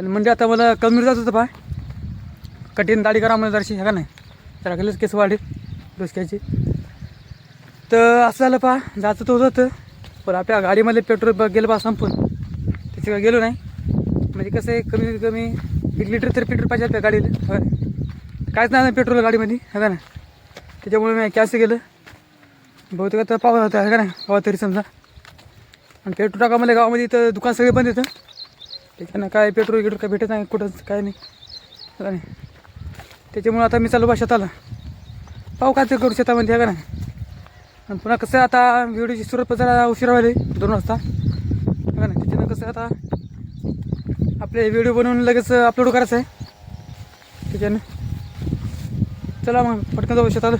आणि म्हणजे आता मला कमी जात होतं पाय. कठीण दाढी करा मला जराशी का नाही? जरा गेलंच केस वाढे डोसक्याची तर असं झालं पा जायचं तर होतं पण आपल्या गाडीमध्ये पेट्रोल ब- गेलं पा संपून. त्याच्या गेलो नाही. म्हणजे कसं आहे कमी कमी एक लिटर तरी पेट्रोल पाहिजे आपल्या गाडीला हो काहीच नाही पेट्रोल गाडीमध्ये हो का ना त्याच्यामुळे मी कॅन्सल केलं. बहुतेक आता पावा होता आहे का नाही? पावा तरी समजा. आणि पेट्रोल टाका मला गावामध्ये तर दुकान सगळे बंद येतं त्याच्यानं काय पेट्रोल गिट्रोल काय भेटत नाही कुठंच काय नाही. त्याच्यामुळं नाही. आता मी चालू बा शेताला पाहू काय ते करू शेतामध्ये आहे का नाही? आणि पुन्हा कसं आहे आता व्हिडिओची सुरुवात जरा उशिरा व्हायली दोन वाजता. का नाही? त्याच्यानं कसं आता आपले व्हिडिओ बनवून लगेच अपलोड करायचं आहे. त्याच्यानं. चला मग पटकन जाऊ शेतात.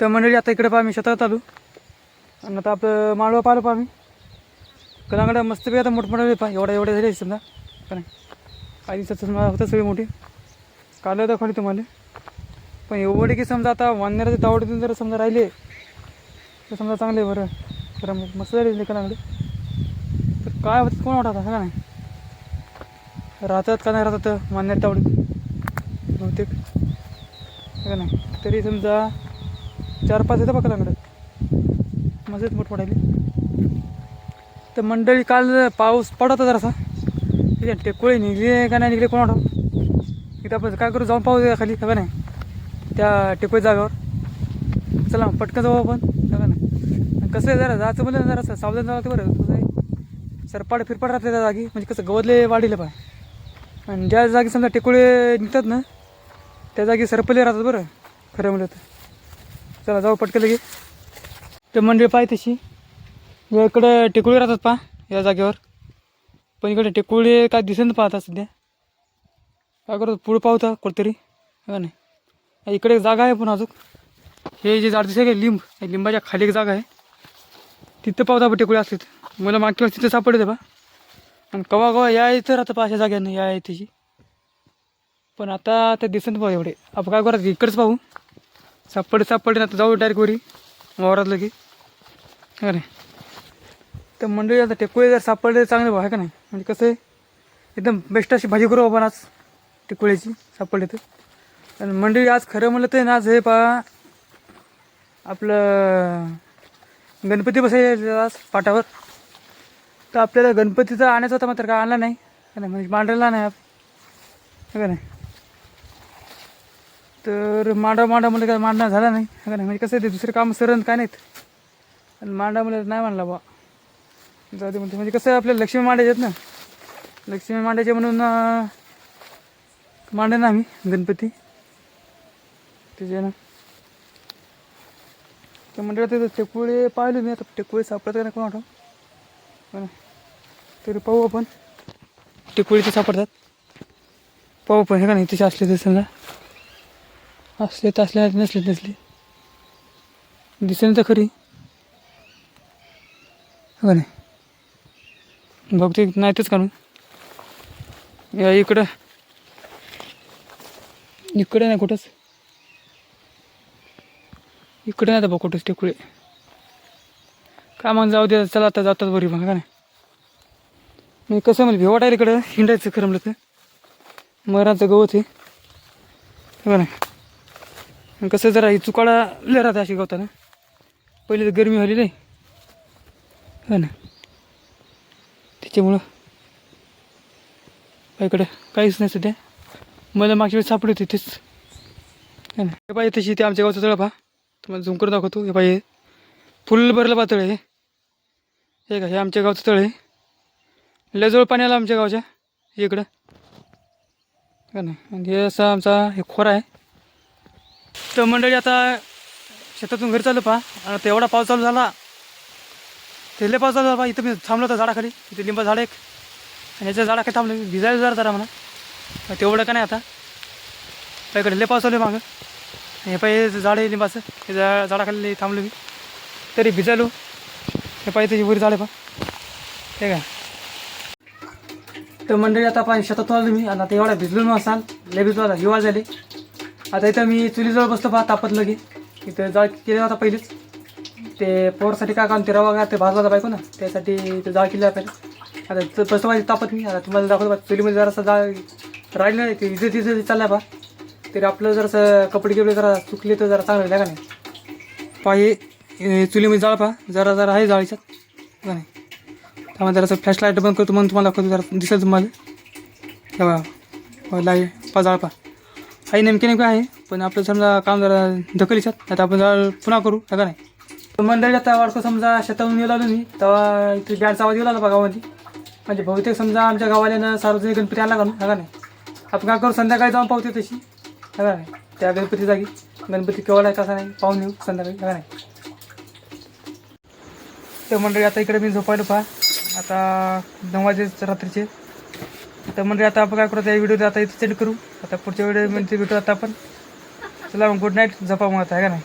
तर मंडळी आता इकडे पहा मी शेतात आलो. आणि आता आपलं माळवा पाहिलं पहा मी. कलांगडं मस्तपैकी आता मोठमोठे पहा एवढा एवढे झाले समजा. पण नाही? दिवसात समजा होतं सगळी मोठी. काल दाखवली तुम्हाला. पण एवढे की समजा आता वानण्याचे तावडीतून जर समजा राहिले तर समजा चांगले बरं. बरं मग मस्त झाले कलांगडे. तर काय होतं कोण वाटत का नाही राहतात का नाही राहतात मान्य तावडीत बहुतेक. का नाही तरी समजा चार पाच येतं बघा कलांगडं. मजेत मोठ पडायली तर मंडळी काल पाऊस पडत होता जरासा. त्याच्या टेकोळे निघले का नाही निघले कोण इथं आपण काय करू जाऊन पाहू द्या खाली का नाही? त्या टेकोळी जागेवर. चला पटकन जाऊ आपण का नाही? आणि कसं आहे जरा जायचं म्हणलं ना जरा सावधान जावं ते बरं. कसं आहे? सरपाट राहते त्या जागी म्हणजे कसं गवतले वाढीले पाय आणि ज्या जागी समजा टेकोळे निघतात ना त्या जागी सरपले राहतात बरं खरं म्हणलं तर. चला जाऊ पटकन लगे ते मंडळी पाय तशी. इकडे टेकुळी राहतात पा या जागेवर. पण इकडे टेकोळी काय दिसेल पाहता सध्या. काय करतो पुढं पाहता कुठतरी का नाही? इकडे एक जागा आहे पण अजून. हे जे झाड दिसते का लिंब लिंबाच्या खाली एक जागा आहे. तिथं पाहता पण टेकोळी असते मला मागच्या वेळेस तिथं सापडते पा आणि कवा कवा या इथं राहतं पा अशा जाग्यानं या आहे त्याची पण आता ते दिसत पाहू एवढे. आपण काय करायचं इकडंच पाहू. सापडे सापडे आता जाऊ डायरेक्ट वरी. वावरातलं की का नाही? तर मंडळी आता टेकोळे जर सापडले तर चांगले भाव आहे का नाही? म्हणजे कसं आहे? एकदम बेस्ट अशी भाजी करू आपण आज टिकोळ्याची सापडले तर. आणि मंडळी आज खरं म्हणलं तर ना आज हे पा आपलं गणपती बसायचे आज पाटावर. तर आपल्याला गणपतीचा आणायचा होता मात्र काय आणला नाही. का म्हणजे नाही म्हणजे मांडला नाही का नाही? तर मांडा मांडा म्हणलं काय मांडणं झाला नाही. का नाही? म्हणजे कसं आहे ते दुसरे काम सरन काय नाहीत. आणि मांडा म्हणलं नाही मांडला बा जाऊ दे म्हणते. म्हणजे कसं आहे आपल्याला लक्ष्मी मांडायचे आहेत ना. लक्ष्मी मांडायचे म्हणून मांडे ना आम्ही गणपती. त्याचे ना. तर म्हणजे ते टेकुळे पाहिले मी आता. टेकुळे सापडत का नाही कोण आठव पण तरी पाहू आपण. टेकुळे ते सापडतात. पाहू पण हे का नाही तिथे असले तर समजा. असले तर असले नसले नसले. दिसेल तर खरी. हो का नाही? बघते नाहीतच काढून या इकडं. इकडे नाही कुठंच. इकडे नाही बघ कुठंच टेकुळे. का मग जाऊ दे चला आता जातात बरी मग का नाही? मी कसं म्हणजे भेवाट आहे इकडं हिंडायचं खरं म्हणलं तर. मराचं गवत आहे. हो का नाही? कसं जरा ही चुकाळा लय राहते अशी गवताना. पहिले तर गरमी झाली नाही हो ना त्याच्यामुळं. काय इकडं काहीच नाही सध्या. मला मागच्या वेळेस सापडली होती तेच. है ना. हे पाहिजे तशी ते आमच्या गावचं तळ पहा तुम्हाला झुम करून दाखवतो. हे पाहिजे फुल भरलं पातळ आहे. हे का हे आमच्या गावचं तळ आहे. लजवळ पाणी आलं आमच्या गावच्या. इकडं. का नाही आणि हे असा आमचा हे खोरा आहे. तर मंडळी आता शेतातून घरी चालू पहा. आता एवढा पाऊस चालू झाला. ते लय पाऊस चालू झाला इथं मी थांबलो होतं झाडाखाली. इथे लिंबा झाड एक. आणि याच्या झाडाखाली थांबलो मी. भिजायला जरा जरा म्हणा. तेवढं का नाही आता. त्याकडे इकडे लय पाऊस चालू मागं. हे पाय झाड आहे लिंबाचं. हे झा झाडाखाली थांबलो मी. तरी भिजायलो. हे पाय त्याची वरी झाड आहे पहा हे काय? तर मंडळी आता पाणी शेतात आलो मी. आणि आता एवढा भिजलो न असाल. लय भिजलो आता. हिवाळ झाले. आता इथं मी चुलीजवळ बसतो पहा तापत लगे. इथं जाळ केलं होता पहिलेच. ते पोरसाठी काय काम ते रवा का ते भाजला होता बायको ना त्यासाठी ते जाळ किल्ला पाहिजे आता तर तसं माझी तापत नाही आता तुम्हाला दाखवतो बा चुलीमध्ये जरासं जाळ राहिलं नाही ते इथे तिथे चालला बा. तरी आपलं जरासं कपडे गिपडे जरा चुकले तर जरा चांगलं आहे का नाही पहा हे चुलीमध्ये जाळ पहा जरा जरा आहे जाळीच्यात का नाही त्यामुळे जरासं फ्लॅश लाइट बंद करतो मग तुम्हाला दाखवतो जरा दिसेल तुम्हाला. हे हो लाई पा जाळ पा काही नेमके नेमकं आहे पण आपलं समजा काम जरा ढकलीच्यात आता आपण जरा पुन्हा करू का नाही मंडळी आता वाढतो समजा शेताहून येऊ लागलो मी तेव्हा इथे बँडचा आवाज येऊ लागला गावामध्ये म्हणजे बहुतेक समजा आमच्या गावाल्यानं सार्वजनिक गणपती आणला घालून है का नाही? आपण काय करू संध्याकाळी जाऊन पावते तशी. है का नाही? त्या गणपती जागी. गणपती केवळ आहे कसा नाही? पाहून येऊ संध्याकाळी. है का नाही? तर मंडळी आता इकडे मी झोपायला पहा आता नऊ वाजे रात्रीचे. तर मंडळी आता आपण काय करू? त्या व्हिडिओ आता इथे सेंड करू. आता पुढच्या व्हिडिओ म्हणजे भेटू आता आपण. चला मग गुड नाईट झोपा मग आता. आहे का नाही?